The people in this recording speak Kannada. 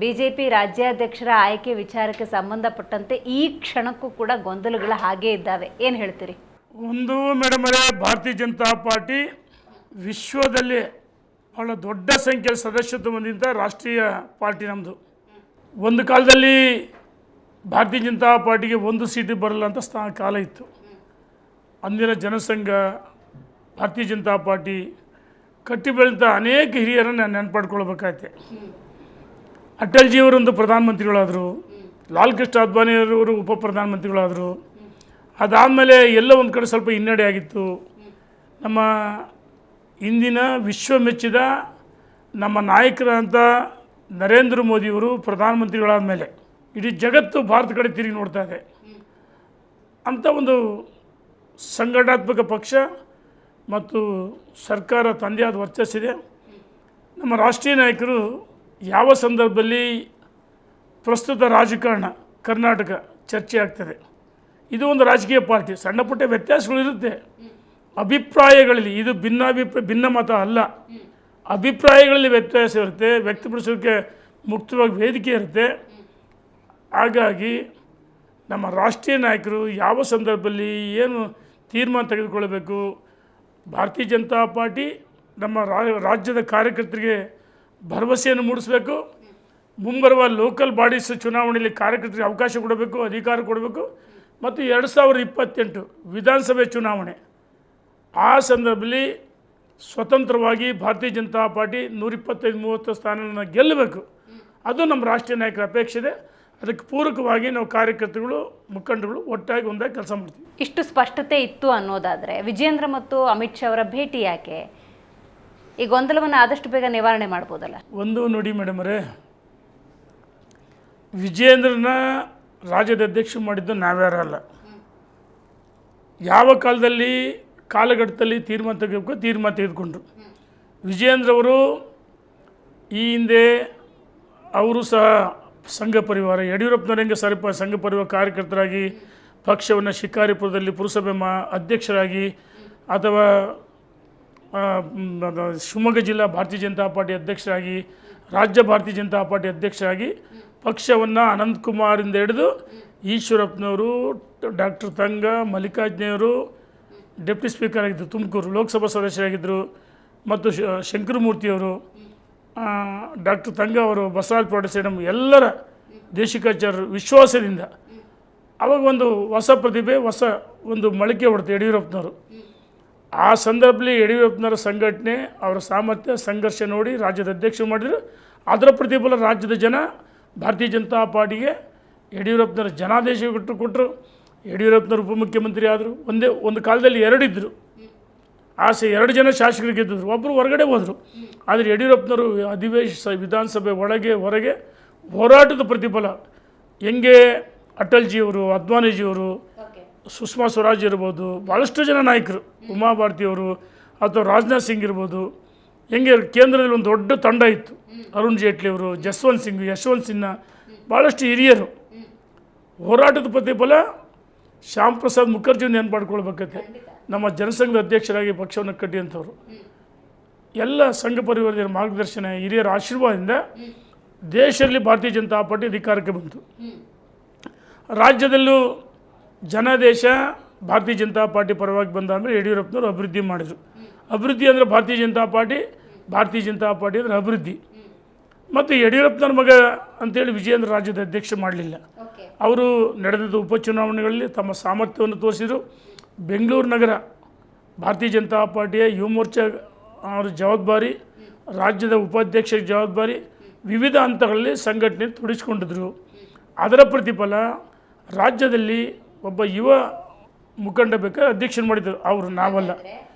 ಬಿಜೆಪಿ ರಾಜ್ಯಾಧ್ಯಕ್ಷರ ಆಯ್ಕೆ ವಿಚಾರಕ್ಕೆ ಸಂಬಂಧಪಟ್ಟಂತೆ ಈ ಕ್ಷಣಕ್ಕೂ ಕೂಡ ಗೊಂದಲಗಳು ಹಾಗೇ ಇದ್ದಾವೆ. ಏನು ಹೇಳ್ತೀರಿ? ಒಂದು ಮೇಡಮ್ ಅವರೇ ಭಾರತೀಯ ಜನತಾ ಪಾರ್ಟಿ ವಿಶ್ವದಲ್ಲಿ ಬಹಳ ದೊಡ್ಡ ಸಂಖ್ಯೆಯ ಸದಸ್ಯತ್ವ ಹೊಂದಿದ್ದ ರಾಷ್ಟ್ರೀಯ ಪಾರ್ಟಿ ನಮ್ಮದು ಒಂದು ಕಾಲದಲ್ಲಿ ಭಾರತೀಯ ಜನತಾ ಪಾರ್ಟಿಗೆ ಒಂದು ಸೀಟು ಬರಲ್ಲ ಅಂತ ಸ್ಥಾನ ಕಾಲ ಇತ್ತು. ಅಂದಿನ ಜನಸಂಘ ಭಾರತೀಯ ಜನತಾ ಪಾರ್ಟಿ ಕಟ್ಟಿ ಬೆಳೆದ ಅನೇಕ ಹಿರಿಯರನ್ನು ನೆನಪಾಡ್ಕೊಳ್ಬೇಕಾಯ್ತೆ. ಅಟಲ್ಜಿಯವರೊಂದು ಪ್ರಧಾನಮಂತ್ರಿಗಳಾದರು, ಲಾಲ್ ಕೃಷ್ಣ ಅದ್ವಾನಿಯವರು ಉಪ ಪ್ರಧಾನಮಂತ್ರಿಗಳಾದರು. ಅದಾದಮೇಲೆ ಎಲ್ಲ ಒಂದು ಕಡೆ ಸ್ವಲ್ಪ ಹಿನ್ನಡೆ ಆಗಿತ್ತು. ನಮ್ಮ ಇಂದಿನ ವಿಶ್ವ ಮೆಚ್ಚಿದ ನಮ್ಮ ನಾಯಕರಾದಂಥ ನರೇಂದ್ರ ಮೋದಿಯವರು ಪ್ರಧಾನಮಂತ್ರಿಗಳಾದ ಮೇಲೆ ಇಡೀ ಜಗತ್ತು ಭಾರತ ಕಡೆ ತಿರುಗಿ ನೋಡ್ತಾ ಇದೆ. ಅಂಥ ಒಂದು ಸಂಘಟನಾತ್ಮಕ ಪಕ್ಷ ಮತ್ತು ಸರ್ಕಾರ ತಂದೆಯಾದ ವರ್ಚಸ್ಸಿದೆ. ನಮ್ಮ ರಾಷ್ಟ್ರೀಯ ನಾಯಕರು ಯಾವ ಸಂದರ್ಭದಲ್ಲಿ ಪ್ರಸ್ತುತ ರಾಜಕಾರಣ ಕರ್ನಾಟಕ ಚರ್ಚೆ ಆಗ್ತದೆ. ಇದು ಒಂದು ರಾಜಕೀಯ ಪಾರ್ಟಿ. ಸಣ್ಣ ಪುಟ್ಟ ವ್ಯತ್ಯಾಸಗಳು ಇರುತ್ತೆ. ಅಭಿಪ್ರಾಯಗಳಲ್ಲಿ ಇದು ಭಿನ್ನಾಭಿಪ್ರಾಯ, ಭಿನ್ನ ಮತ ಅಲ್ಲ. ಅಭಿಪ್ರಾಯಗಳಲ್ಲಿ ವ್ಯತ್ಯಾಸ ಇರುತ್ತೆ. ವ್ಯಕ್ತಪಡಿಸೋಕ್ಕೆ ಮುಕ್ತವಾಗಿ ವೇದಿಕೆ ಇರುತ್ತೆ. ಹಾಗಾಗಿ ನಮ್ಮ ರಾಷ್ಟ್ರೀಯ ನಾಯಕರು ಯಾವ ಸಂದರ್ಭದಲ್ಲಿ ಏನು ತೀರ್ಮಾನ ತೆಗೆದುಕೊಳ್ಳಬೇಕು? ಭಾರತೀಯ ಜನತಾ ಪಾರ್ಟಿ ನಮ್ಮ ರಾಜ್ಯದ ಕಾರ್ಯಕರ್ತರಿಗೆ ಭರವಸೆಯನ್ನು ಮೂಡಿಸಬೇಕು. ಮುಂಬರುವ ಲೋಕಲ್ ಬಾಡೀಸ್ ಚುನಾವಣೆಯಲ್ಲಿ ಕಾರ್ಯಕರ್ತರಿಗೆ ಅವಕಾಶ ಕೊಡಬೇಕು, ಅಧಿಕಾರ ಕೊಡಬೇಕು. ಮತ್ತು ಎರಡು ಸಾವಿರದ ಇಪ್ಪತ್ತೆಂಟು ವಿಧಾನಸಭೆ ಚುನಾವಣೆ. ಆ ಸಂದರ್ಭದಲ್ಲಿ ಸ್ವತಂತ್ರವಾಗಿ ಭಾರತೀಯ ಜನತಾ ಪಾರ್ಟಿ ನೂರಿಪ್ಪತ್ತೈದು ಮೂವತ್ತು ಸ್ಥಾನಗಳನ್ನು ಗೆಲ್ಲಬೇಕು. ಅದು ನಮ್ಮ ರಾಷ್ಟ್ರೀಯ ನಾಯಕರ ಅಪೇಕ್ಷೆ ಇದೆ. ಅದಕ್ಕೆ ಪೂರಕವಾಗಿ ನಾವು ಕಾರ್ಯಕರ್ತರುಗಳು, ಮುಖಂಡರುಗಳು ಒಟ್ಟಾಗಿ ಒಂದಾಗಿ ಕೆಲಸ ಮಾಡ್ತೀವಿ. ಇಷ್ಟು ಸ್ಪಷ್ಟತೆ ಇತ್ತು ಅನ್ನೋದಾದರೆ ವಿಜೇಂದ್ರ ಮತ್ತು ಅಮಿತ್ ಶಾ ಅವರ ಭೇಟಿ ಯಾಕೆ? ಈ ಗೊಂದಲವನ್ನು ಆದಷ್ಟು ಬೇಗ ನಿವಾರಣೆ ಮಾಡ್ಬೋದಲ್ಲ? ಒಂದು ನೋಡಿ ಮೇಡಮ್ ಅವರೇ ವಿಜೇಂದ್ರನ ರಾಜ್ಯದ ಅಧ್ಯಕ್ಷ ಮಾಡಿದ್ದು ನಾವ್ಯಾರಲ್ಲ ಯಾವ ಕಾಲದಲ್ಲಿ, ಕಾಲಘಟ್ಟದಲ್ಲಿ ತೀರ್ಮಾನ ತೆಗೆಬೇಕು ತೀರ್ಮಾನ ತೆಗೆದುಕೊಂಡ್ರು. ವಿಜಯೇಂದ್ರವರು ಈ ಹಿಂದೆ ಅವರು ಸಹ ಸಂಘ ಪರಿವಾರ ಯಡಿಯೂರಪ್ಪನವರ ಹೆಂಗೆ ಸರಿಪ ಸಂಘ ಪರಿವಾರ ಕಾರ್ಯಕರ್ತರಾಗಿ, ಪಕ್ಷವನ್ನು ಶಿಕಾರಿಪುರದಲ್ಲಿ ಪುರಸಭೆ ಮಾ, ಅಧ್ಯಕ್ಷರಾಗಿ ಅಥವಾ ಶಿವಮೊಗ್ಗ ಜಿಲ್ಲಾ ಭಾರತೀಯ ಜನತಾ ಪಾರ್ಟಿ ಅಧ್ಯಕ್ಷರಾಗಿ, ರಾಜ್ಯ ಭಾರತೀಯ ಜನತಾ ಪಾರ್ಟಿ ಅಧ್ಯಕ್ಷರಾಗಿ ಪಕ್ಷವನ್ನು ಅನಂತಕುಮಾರಿಂದ ಹಿಡಿದು ಈಶ್ವರಪ್ಪನವರು, ಡಾಕ್ಟರ್ ತಂಗ ಮಲ್ಲಿಕಾರ್ಜುನವರು ಡೆಪ್ಟಿ ಸ್ಪೀಕರ್ ಆಗಿದ್ದರು, ತುಮಕೂರು ಲೋಕಸಭಾ ಸದಸ್ಯರಾಗಿದ್ದರು ಮತ್ತು ಶಂಕರಮೂರ್ತಿಯವರು ಡಾಕ್ಟರ್ ತಂಗ ಅವರು, ಬಸವರಾಜ ಪಾಟೀಲ್ ಎಲ್ಲರ ದೇಶಿಕಾಚಾರ್ಯರು ವಿಶ್ವಾಸದಿಂದ ಅವಾಗ ಒಂದು ಹೊಸ ಪ್ರತಿಭೆ, ಹೊಸ ಒಂದು ಮಳಿಕೆ ಹೊಡ್ತು ಯಡಿಯೂರಪ್ಪನವರು. ಆ ಸಂದರ್ಭದಲ್ಲಿ ಯಡಿಯೂರಪ್ಪನವರ ಸಂಘಟನೆ ಅವರ ಸಾಮರ್ಥ್ಯ ಸಂಘರ್ಷ ನೋಡಿ ರಾಜ್ಯದ ಅಧ್ಯಕ್ಷರು ಮಾಡಿದರು. ಅದರ ಪ್ರತಿಫಲ ರಾಜ್ಯದ ಜನ, ಭಾರತೀಯ ಜನತಾ ಪಾರ್ಟಿಗೆ ಯಡಿಯೂರಪ್ಪನವರ ಜನಾದೇಶ ಕೊಟ್ಟು ಕೊಟ್ಟರು. ಯಡಿಯೂರಪ್ಪನವರು ಉಪಮುಖ್ಯಮಂತ್ರಿ ಆದರು. ಒಂದೇ, ಒಂದು ಕಾಲದಲ್ಲಿ ಎರಡಿದ್ದರು ಆಸೆ ಎರಡು ಜನ ಶಾಸಕರು ಗೆದ್ದಿದ್ರು. ಒಬ್ಬರು ಹೊರಗಡೆ ಹೋದರು. ಆದರೆ ಯಡಿಯೂರಪ್ಪನವರು ಅಧಿವೇಶ ವಿಧಾನಸಭೆ ಒಳಗೆ, ಹೊರಗೆ ಹೋರಾಟದ ಪ್ರತಿಫಲ. ಹೆಂಗೆ ಅಟಲ್ಜಿಯವರು, ಅದ್ವಾನಿಜಿಯವರು ಸುಷ್ಮಾ ಸ್ವರಾಜ್ ಇರ್ಬೋದು ಭಾಳಷ್ಟು ಜನ ನಾಯಕರು ಉಮಾ ಭಾರತಿಯವರು ಅಥವಾ ರಾಜನಾಥ್ ಸಿಂಗ್ ಇರ್ಬೋದು. ಹೆಂಗೆ ಕೇಂದ್ರದಲ್ಲಿ ಒಂದು ದೊಡ್ಡ ತಂಡ ಇತ್ತು. ಅರುಣ್ ಜೇಟ್ಲಿ ಅವರು, ಜಸ್ವಂತ್ ಸಿಂಗ್, ಯಶವಂತ್ ಸಿನ್ಹಾ ಭಾಳಷ್ಟು ಹಿರಿಯರು. ಹೋರಾಟದ ಪ್ರತಿಫಲ ಶ್ಯಾಮ್ ಪ್ರಸಾದ್ ಮುಖರ್ಜಿ ನೆನ್ಪು ಮಾಡ್ಕೊಳ್ಬೇಕತ್ತೆ ನಮ್ಮ ಜನಸಂಘದ ಅಧ್ಯಕ್ಷರಾಗಿ ಪಕ್ಷವನ್ನು ಕಟ್ಟಿದಂಥವ್ರು ಎಲ್ಲ ಸಂಘ ಪರಿವಾರದ ಮಾರ್ಗದರ್ಶನ, ಹಿರಿಯರ ಆಶೀರ್ವಾದದಿಂದ ದೇಶದಲ್ಲಿ ಭಾರತೀಯ ಜನತಾ ಪಾರ್ಟಿ ಅಧಿಕಾರಕ್ಕೆ ಬಂತು. ರಾಜ್ಯದಲ್ಲೂ ಜನಾದೇಶ ಭಾರತೀಯ ಜನತಾ ಪಾರ್ಟಿ ಪರವಾಗಿ ಬಂದ ಅಂದರೆ ಯಡಿಯೂರಪ್ಪನವರು ಅಭಿವೃದ್ಧಿ ಮಾಡಿದರು. ಅಭಿವೃದ್ಧಿ ಅಂದರೆ ಭಾರತೀಯ ಜನತಾ ಪಾರ್ಟಿ ಭಾರತೀಯ ಜನತಾ ಪಾರ್ಟಿ ಅಂದರೆ ಅಭಿವೃದ್ಧಿ. ಮತ್ತು ಯಡಿಯೂರಪ್ಪನವ್ರ ಮಗ ಅಂತೇಳಿ ವಿಜಯೇಂದ್ರ ರಾಜ್ಯದ ಅಧ್ಯಕ್ಷ ಮಾಡಲಿಲ್ಲ. ಅವರು ನಡೆದಿದ್ದ ಉಪಚುನಾವಣೆಗಳಲ್ಲಿ ತಮ್ಮ ಸಾಮರ್ಥ್ಯವನ್ನು ತೋರಿಸಿದರು. ಬೆಂಗಳೂರು ನಗರ ಭಾರತೀಯ ಜನತಾ ಪಾರ್ಟಿಯ ಯುವ ಮೋರ್ಚಾ ಅವರ ಜವಾಬ್ದಾರಿ ರಾಜ್ಯದ ಉಪಾಧ್ಯಕ್ಷರ ಜವಾಬ್ದಾರಿ ವಿವಿಧ ಹಂತಗಳಲ್ಲಿ ಸಂಘಟನೆ ತೊಡಗಿಸ್ಕೊಂಡಿದ್ರು ಅದರ ಪ್ರತಿಫಲ ರಾಜ್ಯದಲ್ಲಿ ಒಬ್ಬ ಯುವ ಮುಖಂಡ ಬೇಕಾದ್ರೆ ಅಧ್ಯಕ್ಷರು ಮಾಡಿದ್ದರು ಅವರು ನಾವಲ್ಲ.